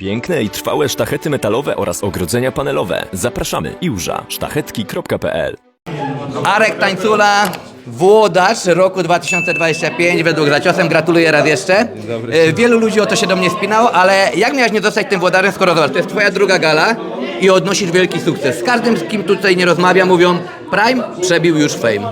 Piękne i trwałe sztachety metalowe oraz ogrodzenia panelowe. Zapraszamy iłża sztachetki.pl Arek Tańcula, włodacz roku 2025 według Zaciosem. Gratuluję raz jeszcze. E, Wielu ludzi o to się do mnie spinało, ale jak miałeś nie zostać tym włodarzem, skoro zobacz, to jest twoja druga gala i odnosisz wielki sukces. Z każdym, z kim tutaj nie rozmawiam, mówią Prime przebił już fame.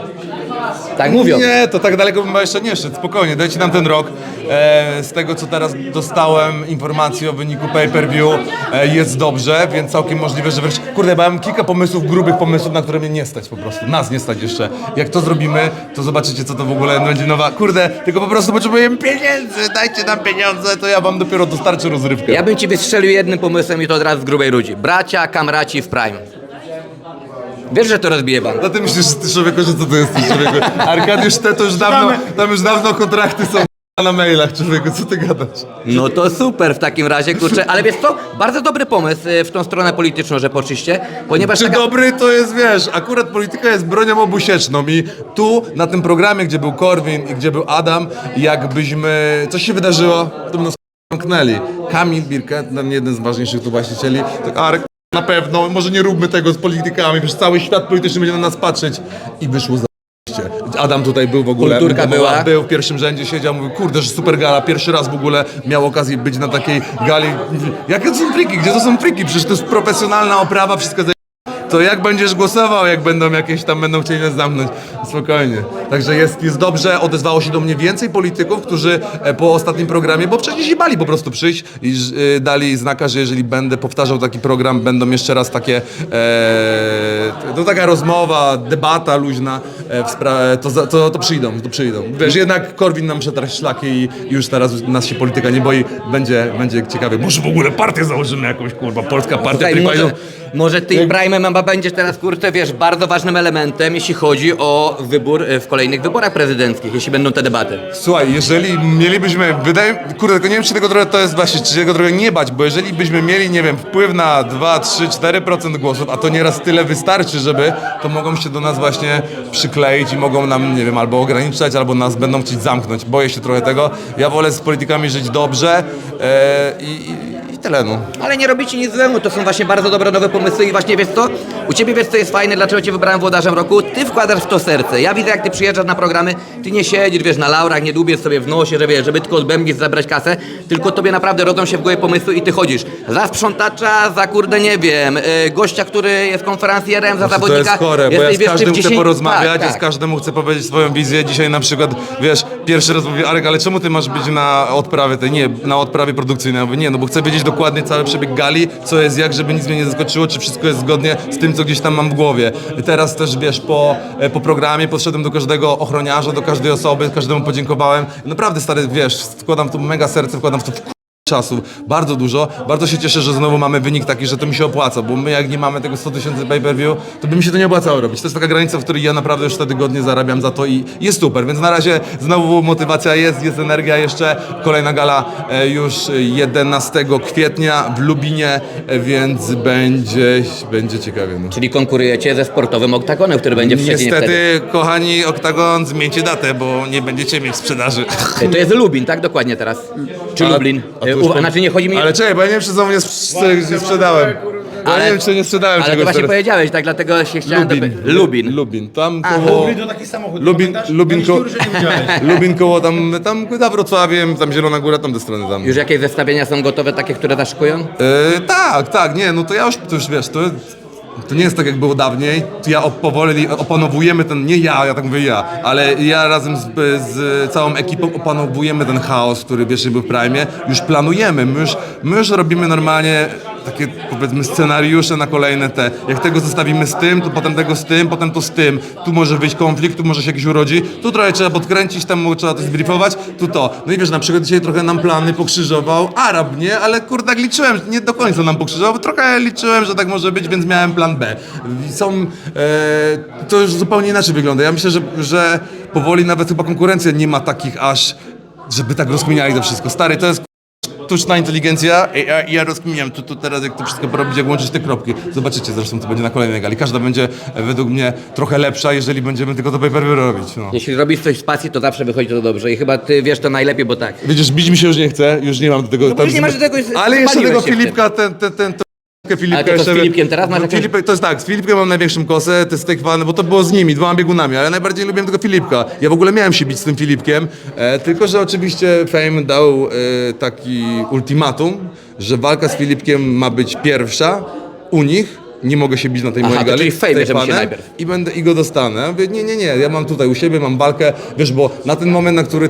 Tak mówią. Nie, to tak daleko bym jeszcze nie szedł. Spokojnie, dajcie nam ten rok. E, z tego, co teraz dostałem informacji o wyniku pay-per-view, e, jest dobrze, więc całkiem możliwe, że wreszcie... Kurde, mam kilka pomysłów, grubych pomysłów, na które mnie nie stać po prostu. Nas nie stać jeszcze. Jak to zrobimy, to zobaczycie, co to w ogóle będzie nowa... Kurde, tylko po prostu potrzebujemy pieniędzy, dajcie nam pieniądze, to ja wam dopiero dostarczę rozrywkę. Ja bym ci wystrzelił jednym pomysłem i to od razu z grubej ludzi. Bracia, kamraci w Prime. Wiesz, że to rozbije bank. No ty myślisz, że ty człowieku, że co to jest ty człowieku? Arkadiusz te to już dawno, tam już dawno kontrakty są na mailach, człowieku, co ty gadasz? No to super w takim razie, kurczę. Ale wiesz co? Bardzo dobry pomysł y, w tą stronę polityczną, że poszliście, ponieważ Czy taka... dobry to jest, wiesz, akurat polityka jest bronią obusieczną i tu, na tym programie, gdzie był Korwin i gdzie był Adam, jakbyśmy, coś się wydarzyło, to by nas zamknęli. Kamil Birkę, ten jeden z ważniejszych tu właścicieli, tak, Arek, na pewno, może nie róbmy tego z politykami, przecież cały świat polityczny będzie na nas patrzeć i wyszło za Adam tutaj był w ogóle. Kulturka była. Był w pierwszym rzędzie, siedział, mówił, kurde, że super gala. Pierwszy raz w ogóle miał okazję być na takiej gali. Jakie to są friki? Gdzie to są friki? Przecież to jest profesjonalna oprawa, wszystko. To jak będziesz głosował, jak będą jakieś tam, będą chcieli nas zamknąć? Spokojnie. Także jest, jest dobrze, odezwało się do mnie więcej polityków, którzy e, po ostatnim programie, bo przecież się bali po prostu przyjść i y, dali znaka, że jeżeli będę powtarzał taki program, będą jeszcze raz takie, e, to taka rozmowa, debata luźna, e, w spra- to, za- to, to przyjdą, to przyjdą. Wiesz, jednak Korwin nam przetarł szlaki i już teraz nas się polityka nie boi, będzie, będzie ciekawie. Może w ogóle partię założymy jakąś, kurwa, polska partia, Słuchaj, może, może ty Prime MMA będziesz teraz, kurczę, wiesz, bardzo ważnym elementem, jeśli chodzi o wybór y, w kolejnych wyborach prezydenckich, jeśli będą te debaty. Słuchaj, jeżeli mielibyśmy, wydaje kurde, tylko nie wiem, czy tego trochę to jest właśnie, czy tego trochę nie bać, bo jeżeli byśmy mieli, nie wiem, wpływ na 2, 3, 4% głosów, a to nieraz tyle wystarczy, żeby, to mogą się do nas właśnie przykleić i mogą nam, nie wiem, albo ograniczać, albo nas będą chcieć zamknąć. Boję się trochę tego. Ja wolę z politykami żyć dobrze e, i tyle, no. Ale nie robicie nic złego, to są właśnie bardzo dobre nowe pomysły i właśnie wiesz co? U ciebie wiesz co jest fajne, dlaczego cię wybrałem włodarzem roku? Ty wkładasz w to serce. Ja widzę jak ty przyjeżdżasz na programy, ty nie siedzisz, wiesz, na laurach, nie dłubiesz sobie w nosie, że wiesz, żeby tylko odbębnić, zabrać kasę, tylko tobie naprawdę rodzą się w głowie pomysły i ty chodzisz. Za sprzątacza, za kurde nie wiem, y, gościa, który jest konferencjerem, za Znaczy, zawodnika. To jest chore, bo ja Jesteś, z wiesz, każdym chcę 10 porozmawiać, tak, ja z tak. każdemu chcę powiedzieć swoją wizję. Dzisiaj na przykład, wiesz, pierwszy raz mówię, Arek, ale czemu ty masz być na odprawie tej, nie, na odprawie produkcyjnej? Mówię, nie, no bo chcę wiedzieć dokładnie cały przebieg gali, co jest jak, żeby nic mnie nie zaskoczyło, czy wszystko jest zgodnie z tym, co gdzieś tam mam w głowie. Teraz też, wiesz, po, e, po programie podszedłem do każdego ochroniarza, do każdej osoby, każdemu podziękowałem. Naprawdę, stary, wiesz, wkładam w to mega serce, wkładam w to czasu, bardzo dużo. Bardzo się cieszę, że znowu mamy wynik taki, że to mi się opłaca, bo my jak nie mamy tego 100 tysięcy pay-per-view, to by mi się to nie opłacało robić. To jest taka granica, w której ja naprawdę już wtedy godnie zarabiam za to i jest super, więc na razie znowu motywacja jest, jest energia jeszcze. Kolejna gala e, już 11 kwietnia w Lubinie, e, więc będzie, będzie ciekawie. No. Czyli konkurujecie ze sportowym oktagonem, który będzie w Szczecinie wtedy. Niestety, kochani, Oktagon, zmieńcie datę, bo nie będziecie mieć sprzedaży. Y, To jest Lubin, tak? Dokładnie teraz. Czy A- Lublin? a to Już u- Znaczy nie chodzi mi... Ale czekaj, bo ja nie wiem, czy znowu nie, sp- nie sprzedałem. Ja Ale- nie wiem, czy nie sprzedałem Ale to czegoś właśnie teraz. powiedziałeś, tak dlatego się chciałem... Lubin. dopy- Lubin. Lubin. Tam koło... Lubin to taki samochód, Lubin, pamiętasz? Lubin, ko... dużo nie widziałeś. Lubin koło tam, tam za Wrocławiem, tam Zielona Góra, tam te strony tam. Już jakieś zestawienia są gotowe, takie, które zaszykują? E, tak, tak, nie, no to ja już, to już wiesz, to, to nie jest tak jak było dawniej, ja powoli opanowujemy ten, nie ja, ja tak mówię ja, ale ja razem z, z całą ekipą opanowujemy ten chaos, który wiesz, był w Prime, już planujemy, my już, my już robimy normalnie takie powiedzmy scenariusze na kolejne te, jak tego zostawimy z tym, to potem tego z tym, potem to z tym, tu może wyjść konflikt, tu może się jakiś urodzi, tu trochę trzeba podkręcić, tam trzeba to zbriefować, tu to. No i wiesz, na przykład dzisiaj trochę nam plany pokrzyżował Arab, nie? Ale kurde, tak liczyłem, nie do końca nam pokrzyżował, trochę liczyłem, że tak może być, więc miałem plan B. Są, e, to już zupełnie inaczej wygląda. Ja myślę, że, że powoli nawet chyba konkurencja nie ma takich aż, żeby tak rozkminiali to wszystko. Stary, to jest sztuczna inteligencja i ja, ja rozkminiam tu, tu teraz, jak to wszystko porobić, jak łączyć te kropki. Zobaczycie zresztą, co będzie na kolejnej gali. Każda będzie e, według mnie trochę lepsza, jeżeli będziemy tylko to pay robić. No. Jeśli robisz coś z pasji, to zawsze wychodzi to dobrze i chyba ty wiesz to najlepiej, bo tak. Widzisz, bić mi się już nie chce, już nie mam do tego... bo już nie masz do tego- Ale jeszcze tego. Filipka, ten, ten, ten, ten Filipka Ale to co z jeszcze- Filipkiem teraz masz No, jakąś- to jest tak, z Filipkiem mam największą kosę, to jest tak zwany, bo to było z nimi, dwoma biegunami, ale najbardziej lubiłem tego Filipka. Ja w ogóle miałem się bić z tym Filipkiem, e, tylko że oczywiście Fame dał e, taki ultimatum, że walka z Filipkiem ma być pierwsza u nich. Nie mogę się bić na tej Aha, mojej to gali. czyli w Fejmie, tej fanem najpierw. I będę i go dostanę. Ja Mówię, nie, nie, nie, ja mam tutaj u siebie, mam walkę, wiesz, bo na ten moment, na który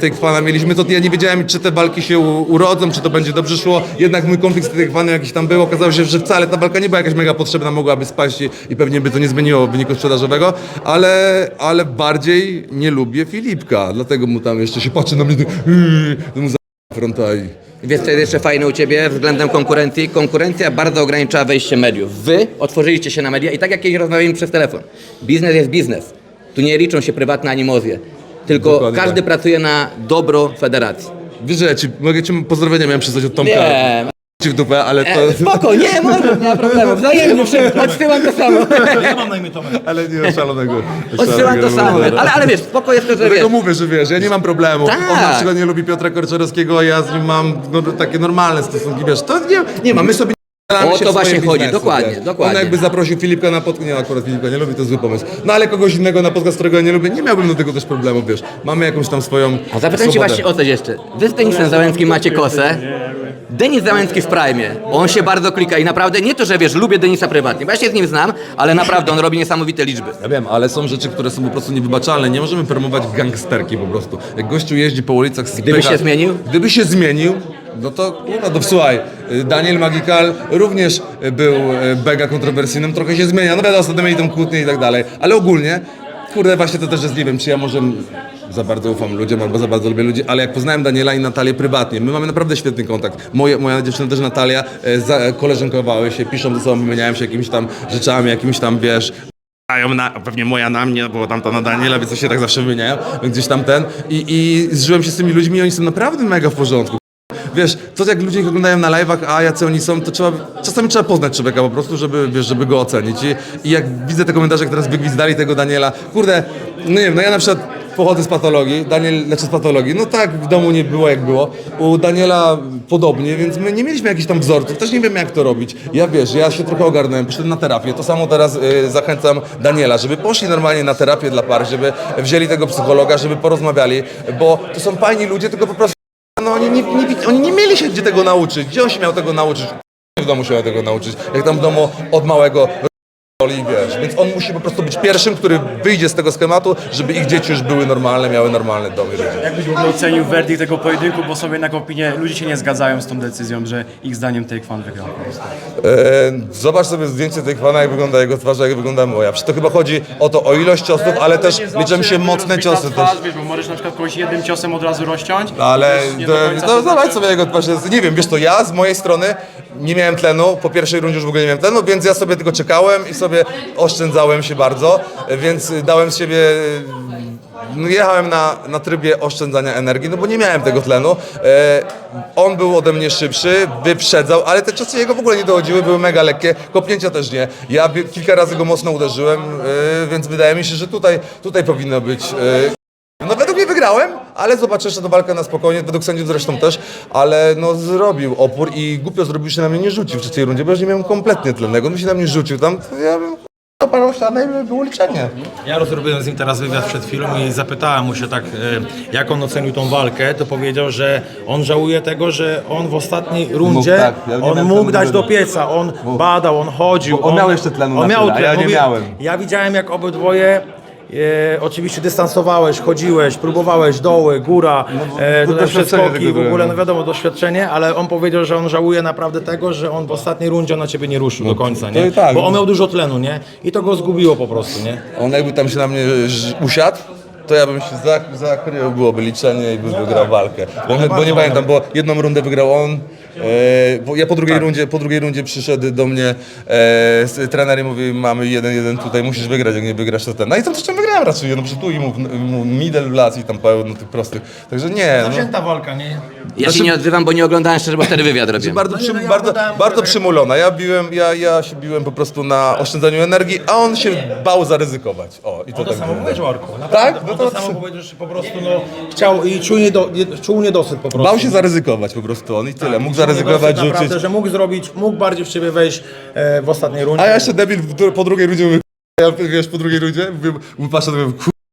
Take Fana mieliśmy, to ja nie wiedziałem, czy te walki się u- urodzą, czy to będzie dobrze szło. Jednak mój konflikt z Take Fanem jakiś tam był. Okazało się, że wcale ta walka nie była jakaś mega potrzebna, mogłaby spaść i, i pewnie by to nie zmieniło wyniku sprzedażowego, ale, ale bardziej nie lubię Filipka, dlatego mu tam jeszcze się patrzy na mnie, tak, yy, to mu za fronta i... Wiesz, co jest jeszcze fajne u Ciebie względem konkurencji? Konkurencja bardzo ogranicza wejście mediów. Wy otworzyliście się na media i tak jak kiedyś rozmawialiśmy przez telefon. Biznes jest biznes. Tu nie liczą się prywatne animozje. Tylko Dokładnie każdy tak. pracuje na dobro federacji. Wiesz, że ja ci, mogę ci pozdrowienia miałem przysłać od Tomka Nie, w dupę, ale to... e, spoko, nie, może, nie ma problemu. Wzajemnie wszystko, odsyłam to samo. Ja mam na imię Tomek. Ale nie szalonego. Odsyłam to samo. Ale, ale wiesz, spoko jest to, że wiesz, Dlatego mówię, że wiesz, ja nie mam problemu. Tak. On na przykład nie lubi Piotra Korczarowskiego, a ja z nim mam no, takie normalne stosunki, wiesz, to nie, nie ma, my sobie O to właśnie chodzi, dokładnie, wiesz. dokładnie. On jakby zaprosił Filipka na podcast, nie akurat Filipka nie lubi, to zły pomysł. No ale kogoś innego na podcast, którego ja nie lubię, nie miałbym do tego też problemu, wiesz. Mamy jakąś tam swoją A zapytam Cię właśnie o coś jeszcze. Wy z Denisem Załęckim macie kosę. Denis Załęcki w Prime. On się bardzo klika i naprawdę nie to, że wiesz, lubię Denisa prywatnie, bo ja się z nim znam, ale naprawdę on robi niesamowite liczby. Ja wiem, ale są rzeczy, które są po prostu niewybaczalne. Nie możemy promować gangsterki po prostu. Jak gościu jeździ po ulicach z Gdyby się zmienił? Gdyby się zmienił, no to kurwa, no słuchaj, y, Daniel Magikal również y, był y, mega kontrowersyjnym, trochę się zmienia. No wiadomo, ostatnio mieli tą kłótnię i tak dalej, ale ogólnie, kurde, właśnie to też jest, nie wiem, czy ja może za bardzo ufam ludziom albo za bardzo lubię ludzi, ale jak poznałem Daniela i Natalię prywatnie, my mamy naprawdę świetny kontakt. Moje, moja dziewczyna też Natalia, e, za, koleżankowały się, piszą ze sobą, wymieniają się jakimiś tam rzeczami, jakimiś tam, wiesz, Mają na, pewnie moja na mnie, bo tamta na Daniela, więc to się tak zawsze wymieniają, gdzieś tam ten. I, I zżyłem się z tymi ludźmi i oni są naprawdę mega w porządku. Wiesz, to jak ludzie ich oglądają na live'ach, a jacy oni są, to trzeba, czasami trzeba poznać człowieka po prostu, żeby, wiesz, żeby go ocenić. I, I jak widzę te komentarze, jak teraz wygwizdali tego Daniela, kurde, no nie wiem, no ja na przykład pochodzę z patologii, Daniel leczy z patologii, no tak, w domu nie było jak było, u Daniela podobnie, więc my nie mieliśmy jakichś tam wzorców, też nie wiem jak to robić. Ja wiesz, ja się trochę ogarnąłem, poszedłem na terapię, to samo teraz y, zachęcam Daniela, żeby poszli normalnie na terapię dla par, żeby wzięli tego psychologa, żeby porozmawiali, bo to są fajni ludzie, tylko po prostu no oni nie, nie, oni nie mieli się gdzie tego nauczyć. Gdzie on się miał tego nauczyć? W domu się miał tego nauczyć. Jak tam w domu od małego wiesz. Więc on musi po prostu być pierwszym, który wyjdzie z tego schematu, żeby ich dzieci już były normalne, miały normalne domy. rodziny. Jakbyś w ogóle ocenił werdykt tego pojedynku, bo są jednak opinie, ludzie się nie zgadzają z tą decyzją, że ich zdaniem Fan wygrał po prostu. E, zobacz sobie zdjęcie tej pana, jak wygląda jego twarz, jak wygląda moja. Przecież to chyba chodzi o to, o ilość ciosów, ale też liczą się mocne ciosy. Też. Twarz, wiesz, bo możesz na przykład kogoś jednym ciosem od razu rozciąć. Ale to, no, to zobacz znaczy- sobie jego twarz. Nie wiem, wiesz to ja z mojej strony nie miałem tlenu, po pierwszej rundzie już w ogóle nie miałem tlenu, więc ja sobie tylko czekałem i sobie oszczędzałem się bardzo, więc dałem z siebie no, jechałem na, na trybie oszczędzania energii, no bo nie miałem tego tlenu. E, on był ode mnie szybszy, wyprzedzał, ale te ciosy jego w ogóle nie dochodziły, były mega lekkie, kopnięcia też nie. Ja kilka razy go mocno uderzyłem, e, więc wydaje mi się, że tutaj, tutaj powinno być e, no według mnie wygrałem, ale zobaczę jeszcze tę walkę na spokojnie, według sędziów zresztą też, ale no zrobił opór i głupio zrobił się na mnie nie rzucił w trzeciej rundzie, bo już nie miałem kompletnie tlenego, on by się na mnie rzucił tam, to ja bym oparł ścianę i by było liczenie. Ja rozrobiłem z nim teraz wywiad przed chwilą i zapytałem mu się tak, e, jak on ocenił tą walkę, to powiedział, że on żałuje tego, że on w ostatniej rundzie, tak, ja nie on mógł dać do pieca, on badał, on chodził. Bo on miał jeszcze tlenu on na miał tyle, a ja tlen. nie Mówię, miałem. Ja widziałem jak obydwoje E, oczywiście dystansowałeś, chodziłeś, próbowałeś doły, góra, e, to tutaj przeskoki, w ogóle, byłem. no wiadomo, doświadczenie, ale on powiedział, że on żałuje naprawdę tego, że on w ostatniej rundzie na ciebie nie ruszył do końca, No to nie? i tak. Bo on miał dużo tlenu, nie? I to go zgubiło po prostu, nie? On jakby tam się na mnie ż- usiadł, to ja bym się zak- zakrył, byłoby liczenie i bym wygrał walkę. Bo, bo nie pamiętam, bo jedną rundę wygrał on, e, bo ja po drugiej, rundzie, po drugiej rundzie przyszedł do mnie e, s- trener i mówi, mamy jeden, jeden tutaj, musisz wygrać, jak nie wygrasz to ten. No i tam zresztą wygrałem raczej, no przecież tu i mu, mu middle las i tam pełno tych prostych. Także nie, no. Zawzięta walka, nie? Ja się nie odzywam, bo nie oglądałem szczerze, bo wtedy wywiad robiłem. Bardzo, No przy, ja bardzo, oglądałem bardzo przymulona. Ja biłem, ja, ja się biłem po prostu na oszczędzaniu energii, a on się bał zaryzykować. O, i to To, to tak samo było. powiedział Arku. Tak? No No to, to- samo powiedział, że po prostu no, chciał i czuł, niedo, nie, czuł niedosyt po prostu. Bał się zaryzykować po prostu on i tyle. Mógł Czuł zaryzykować, rzucić. Naprawdę, że mógł zrobić, mógł bardziej w siebie wejść e, w ostatniej rundzie. A ja jeszcze debil w dru- po drugiej rundzie mówię, ja wiesz, po drugiej rundzie mówię, mówię patrzę, mówię,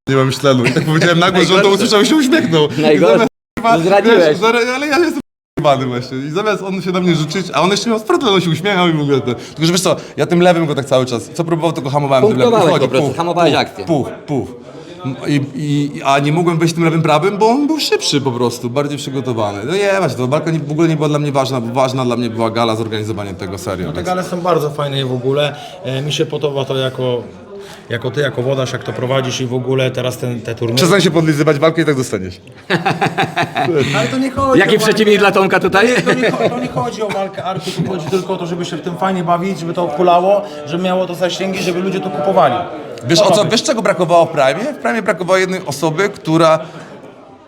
nie mam tlenu. I tak powiedziałem na głos, że on to usłyszał i się uśmiechnął. I Najgorsze. zamiast, kurwa, Zdradziłeś. wiesz, zara- ale ja jestem k***wany właśnie. I zamiast on się na mnie rzucić, a on jeszcze miał sprawę, on się uśmiechał i mówię to. Tylko, że wiesz co, ja tym lewym go tak cały czas, co próbował, to go hamowałem tym lewym. Punktowałeś po prostu, puf, hamowałeś puf, akcję. Puf, puf. I, i, a nie mogłem wejść tym lewym prawym, bo on był szybszy po prostu, bardziej przygotowany. No nie, właśnie, to walka nie, w ogóle nie była dla mnie ważna, bo ważna dla mnie była gala, zorganizowanie tego serio. Te gale są bardzo fajne i w ogóle e, mi się podoba to jako, jako ty, jako wodarz, jak to prowadzisz i w ogóle teraz ten, te turnieje. Przestań się podlizywać, walkę i tak dostaniesz. Ale to nie chodzi Jaki o walkę. przeciwnik dla Tomka tutaj? To nie, cho- to nie chodzi o walkę Arku, tu chodzi tylko o to, żeby się w tym fajnie bawić, żeby to kulało, żeby miało to zasięgi, żeby ludzie to kupowali. Wiesz o co, wiesz czego brakowało w Prime? W Prime brakowało jednej osoby, która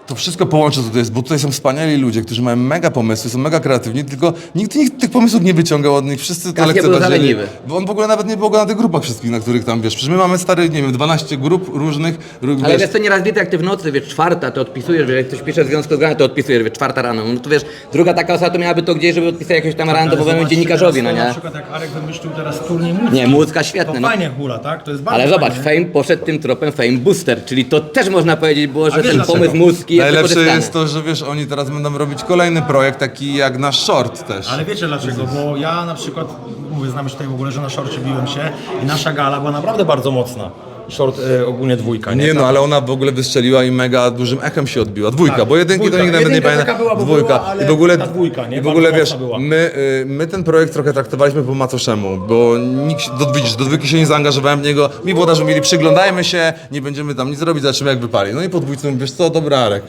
to wszystko połączy, co to jest, bo tutaj są wspaniali ludzie, którzy mają mega pomysły, są mega kreatywni, tylko nikt, nikt tych pomysłów nie wyciągał od nich, wszyscy to Każdy był lekceważyli. zaleniwy. Bo on w ogóle nawet nie był na tych grupach wszystkich, na których tam, wiesz, przecież my mamy stary, nie wiem, 12 grup różnych, ró- Ale wiesz, wiesz co, nieraz widzę, jak ty w nocy, wiesz, czwarta, to odpisujesz, wiesz, jak ktoś pisze w związku z grami, to odpisujesz, wiesz, czwarta rano. No to wiesz, druga taka osoba to miałaby to gdzieś, żeby odpisać jakiegoś tam randowowemu Zobaczcie dziennikarzowi, no teraz to Na nie? przykład jak Arek wymyślił teraz turniej mózg. Nie, Mucka To świetny, no. fajnie hula, tak? To jest bardzo Ale zobacz. Fame poszedł tym tropem Fame Booster, czyli to też można powiedzieć było, że wiesz ten dlaczego? pomysł jest Najlepsze jest to, że wiesz, oni teraz będą robić kolejny projekt, taki jak nasz short też. Ale wiecie dlaczego? Bo ja na przykład, mówię, znamy się tutaj w ogóle, że na szorcie biłem się i nasza gala była naprawdę bardzo mocna. Short e, ogólnie dwójka, nie? Nie no, ale ona w ogóle wystrzeliła i mega dużym echem się odbiła. Dwójka, Tak, bo jedynki dwójka. to nikt nawet nie Jedynka taka była, bo dwójka. była, ale I w ogóle, ta dwójka, nie? I w ogóle Bardzo wiesz, mocna była. my, y, my ten projekt trochę traktowaliśmy po macoszemu, bo nikt, się- do, widzisz, do dwójki się nie zaangażowałem w niego. Mi włodarze mieli, przyglądajmy się, nie będziemy tam nic robić, zobaczymy jak wypali. No i po dwójce mówię, wiesz co, dobra Arek,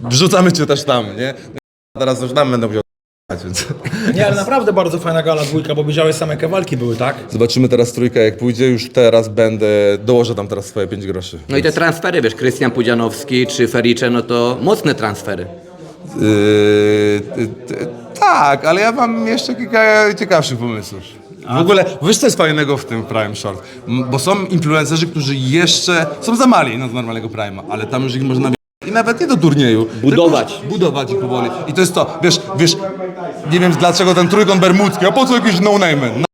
wrzucamy cię też tam, nie? No Teraz już tam będą musiał więc... Nie, ale naprawdę bardzo fajna gala dwójka, bo widziałeś same kawalki były, tak? Zobaczymy teraz trójkę, jak pójdzie, już teraz będę, dołożę tam teraz swoje 5 groszy. No i te transfery, wiesz, Krystian Pudzianowski czy Fericze, no to mocne transfery. Yy, tak, ale ja mam jeszcze kilka ciekawszych pomysłów. W ogóle, wiesz co jest fajnego w tym Prime Short? M, Bo są influencerzy, którzy jeszcze są za mali no, do normalnego Prime'a, ale tam już ich można i nawet nie do turnieju. Budować. tylko budować ich powoli. I to jest to, wiesz, wiesz, nie wiem dlaczego ten trójkąt bermudzki, a po co jakiś no-name? No,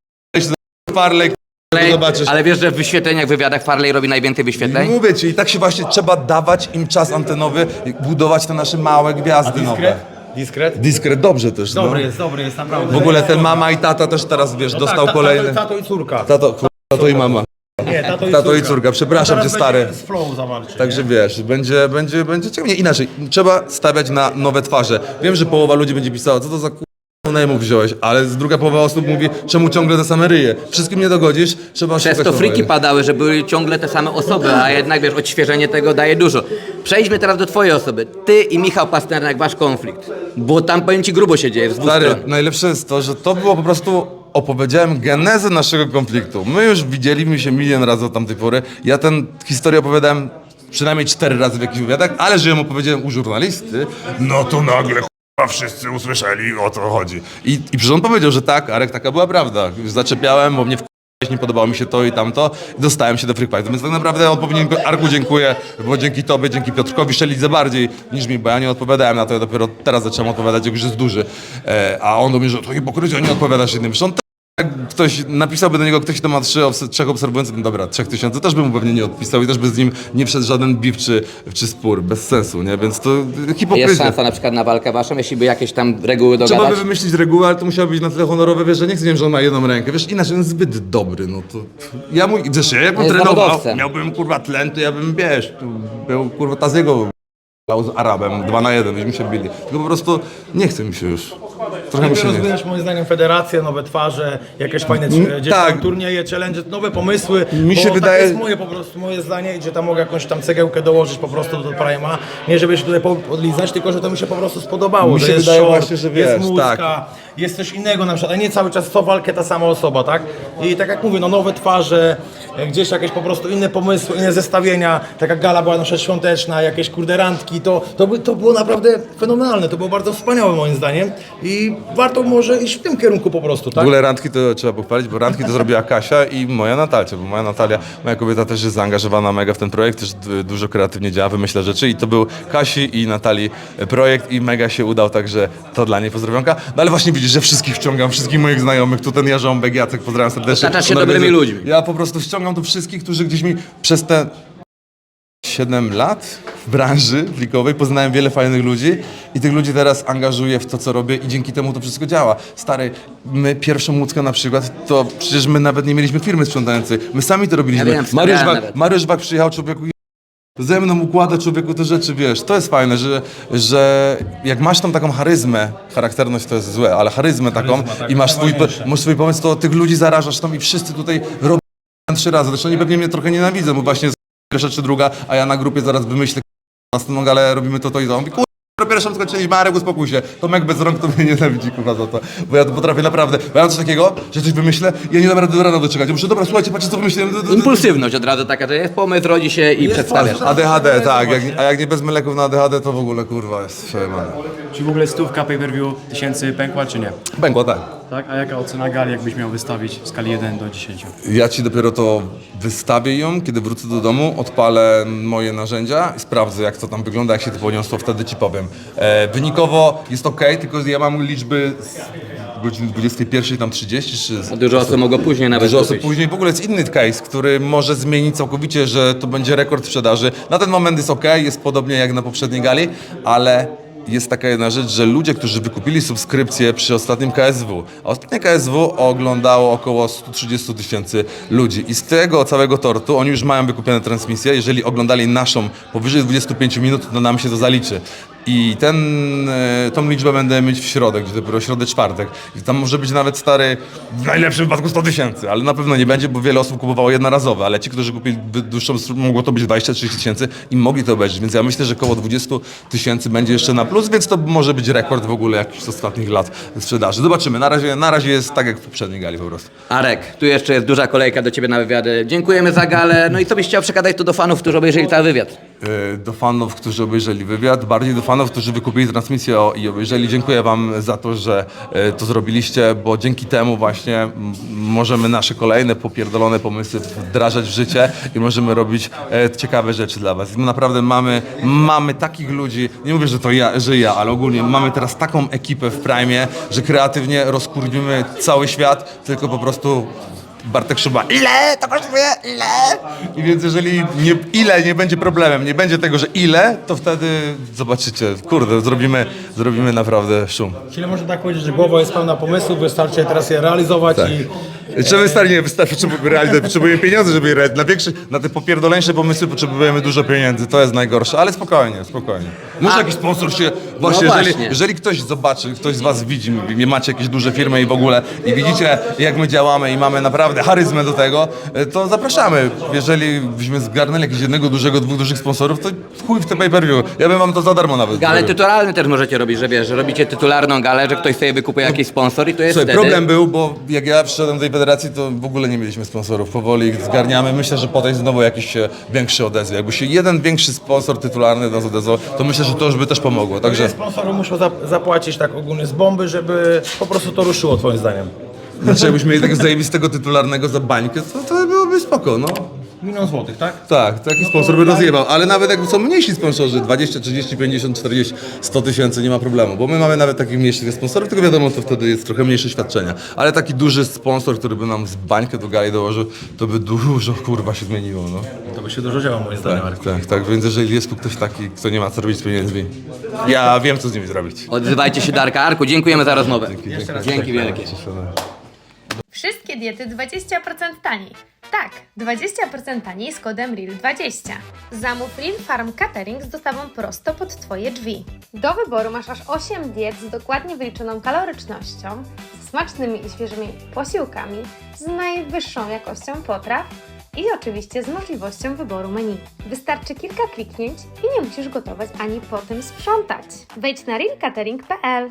Farley, Ale, zobaczysz. ale wiesz, że w wyświetleniach, w wywiadach Farley robi najwięcej wyświetleń? Mówię ci, i tak się właśnie trzeba dawać im czas antenowy, i budować te nasze małe gwiazdy nowe. Diskret? Dyskret dobrze też, no. Dobry jest, dobry jest, naprawdę. W ogóle ten mama i tata też teraz, wiesz, No dostał tak, kolejny. Tato, i córka. Tato, tato i mama. Nie, tato i Tato córka. i córka, przepraszam Teraz cię, stary. będzie Z flow zawalczy. Także wiesz, będzie, będzie, będzie ciekawie. Inaczej, trzeba stawiać na nowe twarze. Wiem, że połowa ludzi będzie pisała, co to za kurwa wziąłeś, ale z druga połowa osób mówi, czemu ciągle te same ryje. Wszystkim nie dogodzisz, trzeba Przez szukać to friki padały, że były ciągle te same osoby, a jednak wiesz, odświeżenie tego daje dużo. Przejdźmy teraz do twojej osoby. Ty i Michał Pasternak, wasz konflikt. Bo tam powiem ci grubo się dzieje z dwóch Stary, stron. najlepsze jest to, że to było po prostu opowiedziałem genezę naszego konfliktu. My już widzieliśmy się milion razy od tamtej pory. Ja tę historię opowiadałem przynajmniej cztery razy w jakichś wywiadach, ale że ją opowiedziałem u żurnalisty, no to nagle chyba wszyscy usłyszeli o co chodzi. I, I przecież on powiedział, że tak, Arek, taka była prawda. Zaczepiałem, bo mnie w nie podobało mi się to i tamto dostałem się do Freak Fight. Więc tak naprawdę on powinien, Arku dziękuję, bo dzięki tobie, dzięki Piotrkowi Szelić za bardziej niż mi, bo ja nie odpowiadałem na to, ja dopiero teraz zacząłem odpowiadać, jak już jest duży. E, a on do mnie, że to hipokryzja, nie odpowiadasz innym. Zresztą jak ktoś napisałby do niego, ktoś kto ma trzy, obs- trzech obserwujących, no dobra, trzech tysięcy, też by mu pewnie nie odpisał i też by z nim nie wszedł żaden beef czy, czy spór, bez sensu, nie? Więc to Jest hipokryzja. szansa na przykład na walkę waszą, jeśli by jakieś tam reguły Trzeba dogadać? by wymyślić regułę, ale to musiało być na tyle honorowe, wiesz, że nie chcę, wiem, że on ma jedną rękę, wiesz, inaczej on jest zbyt dobry, no to... Ja mój, wiesz, ja jakbym Jest trenował, zawodowcem. miałbym, kurwa, tlen, to ja bym, wiesz, tu był, kurwa, ta z jego z Arabem, dwa na jeden, byśmy się bili. Tylko po prostu nie chce mi się już. Trochę mi się nie chce. rozwijasz moim zdaniem federację, nowe twarze, jakieś fajne mm, gdzieś tak. turnieje, challenge, nowe pomysły. Mi się bo wydaje- Tak jest moje po prostu moje zdanie, gdzie tam mogę jakąś tam cegiełkę dołożyć po prostu do Prima. Nie żeby się tutaj po- podlizać, tylko że to mi się po prostu spodobało. Mi że się jest wydaje short, właśnie, że jest wiesz, muzyka, tak. jest coś innego na przykład, a nie cały czas co walkę ta sama osoba, tak? I tak jak mówię, no nowe twarze, e, gdzieś jakieś po prostu inne pomysły, inne zestawienia, taka gala była na przykład świąteczna, jakieś kurde randki, to, to, by, to było naprawdę fenomenalne, to było bardzo wspaniałe moim zdaniem i warto może iść w tym kierunku po prostu, W tak? ogóle randki to trzeba pochwalić, bo randki to zrobiła Kasia i moja Natalcia, bo moja Natalia, moja kobieta też jest zaangażowana mega w ten projekt, też d- dużo kreatywnie działa, wymyśla rzeczy i to był Kasi i Natalii projekt i mega się udał, także to dla niej pozdrowionka. No ale właśnie widzisz, że wszystkich wciągam, wszystkich moich znajomych, tu ten Jarząbek, Jacek, pozdrawiam serdecznie. Otaczasz się dobrymi ludźmi. Ja po prostu ściągam tu wszystkich, którzy gdzieś mi przez te 7 lat w branży plikowej poznałem wiele fajnych ludzi i tych ludzi teraz angażuję w to, co robię i dzięki temu to wszystko działa. Stary, my pierwszą łódkę na przykład, to przecież my nawet nie mieliśmy firmy sprzątającej. My sami to robiliśmy. Ja wiem, Mariusz, Bak, nawet. Mariusz Bak przyjechał człowieku ze mną układa człowieku te rzeczy, wiesz, to jest fajne, że, że jak masz tam taką charyzmę, charakterność to jest złe, ale charyzmę taką tak, i masz swój, masz swój pomysł, to tych ludzi zarażasz tam i wszyscy tutaj robią trzy razy. Zresztą oni pewnie mnie trochę nienawidzą, bo właśnie z pierwsza czy druga, a ja na grupie zaraz wymyślę następną galę, robimy to, to i to. On mówi, kurwa, pierwszą skończyliśmy, Marek, uspokój się. Tomek bez rąk to mnie nienawidzi, kurwa, za to. Bo ja to potrafię naprawdę, bo ja mam coś takiego, że coś wymyślę i ja nie dam rady do rana doczekać. Ja muszę, dobra, słuchajcie, patrzcie, co wymyśliłem. Impulsywność od razu taka, że jest pomysł, rodzi się i przedstawiasz. ADHD, tak, jak, a jak nie wezmę leków na ADHD, to w ogóle, kurwa, jest. Czy w ogóle stówka pay-per-view tysięcy pękła, czy nie? Pękło, tak. Tak? A jaka ocena gali, jakbyś miał wystawić w skali 1 do 10? Ja ci dopiero to wystawię ją, kiedy wrócę do domu, odpalę moje narzędzia i sprawdzę, jak to tam wygląda, jak się to poniosło, wtedy ci powiem. E, wynikowo jest ok, tylko ja mam liczby z godziny 21, tam 30 czy... z- Dużo osób mogło później nawet Dużo osób kupić. później. W ogóle jest inny case, który może zmienić całkowicie, że to będzie rekord sprzedaży. Na ten moment jest ok, jest podobnie jak na poprzedniej gali, ale jest taka jedna rzecz, że ludzie, którzy wykupili subskrypcję przy ostatnim KSW, a ostatnie KSW oglądało około 130 tysięcy ludzi i z tego całego tortu oni już mają wykupione transmisje. Jeżeli oglądali naszą powyżej 25 minut, to nam się to zaliczy. I ten, e, tą liczbę będę mieć w środek, gdzie dopiero środek, czwartek. I tam może być nawet stary, w najlepszym wypadku 100 tysięcy, ale na pewno nie będzie, bo wiele osób kupowało jednorazowe, ale ci, którzy kupili dłuższą, mogło to być 20-30 tysięcy i mogli to obejrzeć, więc ja myślę, że około 20 tysięcy będzie jeszcze na plus, więc to może być rekord w ogóle jakichś z ostatnich lat sprzedaży. Zobaczymy, na razie, na razie jest tak jak w poprzedniej gali po prostu. Arek, tu jeszcze jest duża kolejka do ciebie na wywiady. Dziękujemy za galę. No i co byś chciał przekazać tu do fanów, którzy obejrzeli cały wywiad? E, do fanów, którzy obejrzeli wywiad, bardziej do fanów, którzy wykupili transmisję i obejrzeli. Dziękuję Wam za to, że e, to zrobiliście, bo dzięki temu właśnie możemy nasze kolejne popierdolone pomysły wdrażać w życie i możemy robić e, ciekawe rzeczy dla Was. Naprawdę mamy, mamy takich ludzi, nie mówię, że to ja, że ja, ale ogólnie mamy teraz taką ekipę w Prime, że kreatywnie rozkurwimy cały świat, tylko po prostu Bartek Szuba, ile to kosztuje, ile? I więc jeżeli nie, ile nie będzie problemem, nie będzie tego, że ile, to wtedy zobaczycie, kurde, zrobimy, zrobimy naprawdę szum. Czyli można tak powiedzieć, że głowa jest pełna pomysłów, wystarczy teraz je realizować i Trzeba stary, nie wystarczy, potrzebujemy potrzebujemy pieniędzy, żeby realizować. Na większy, na te popierdoleńsze pomysły potrzebujemy dużo pieniędzy, to jest najgorsze, ale spokojnie, spokojnie. Może A- jakiś sponsor się, właśnie, No jeżeli, właśnie. jeżeli ktoś zobaczy, ktoś z was widzi, nie macie jakieś duże firmy i w ogóle i widzicie jak my działamy i mamy naprawdę charyzmę do tego, e, to zapraszamy. Jeżeli byśmy zgarnęli jakiegoś jednego dużego, dwóch dużych sponsorów, to chuj w tym pay-per-view. Ja bym wam to za darmo nawet Gale zrobił. tytularne też możecie robić, że wiesz, że robicie tytularną galę, że ktoś sobie wykupuje jakiś sponsor i to jest Słuchaj, wtedy... problem był, bo jak ja przyszedłem do tej federacji, to w ogóle nie mieliśmy sponsorów. Powoli ich zgarniamy. Myślę, że potem znowu jakiś większy odezwie. Jakby się jeden większy sponsor tytularny nas odezwał, to myślę, że to już by też pomogło. Także sponsorom muszą zap- zapłacić tak ogólnie z bomby, żeby po prostu to ruszyło twoim zdaniem. znaczy, jakbyśmy mieli tak zajebistego tytularnego za bańkę, to, to byłoby spoko, no. Milion złotych, tak? Tak, taki sponsor by rozjebał, ale nawet jak są mniejsi sponsorzy, 20, 30, 50, 40, 100 tysięcy, nie ma problemu, bo my mamy nawet takich mniejszych sponsorów, tylko wiadomo, to wtedy jest trochę mniejsze świadczenia, ale taki duży sponsor, który by nam z bańkę do gali dołożył, to by dużo kurwa się zmieniło, no. To by się dużo działo moim zdaniem. Tak, tak, tak, więc jeżeli jest tu ktoś taki, kto nie ma co robić z pieniędzmi, ja wiem, co z nimi zrobić. Odzywajcie się Darka. Arku, dziękujemy za rozmowę. Dzięki wielkie. Wszystkie diety 20% taniej. Tak, 20% taniej z kodem REAL20. Zamów Real Farm Catering z dostawą prosto pod Twoje drzwi. Do wyboru masz aż 8 diet z dokładnie wyliczoną kalorycznością, z smacznymi i świeżymi posiłkami, z najwyższą jakością potraw i oczywiście z możliwością wyboru menu. Wystarczy kilka kliknięć i nie musisz gotować ani potem sprzątać. Wejdź na realcatering.pl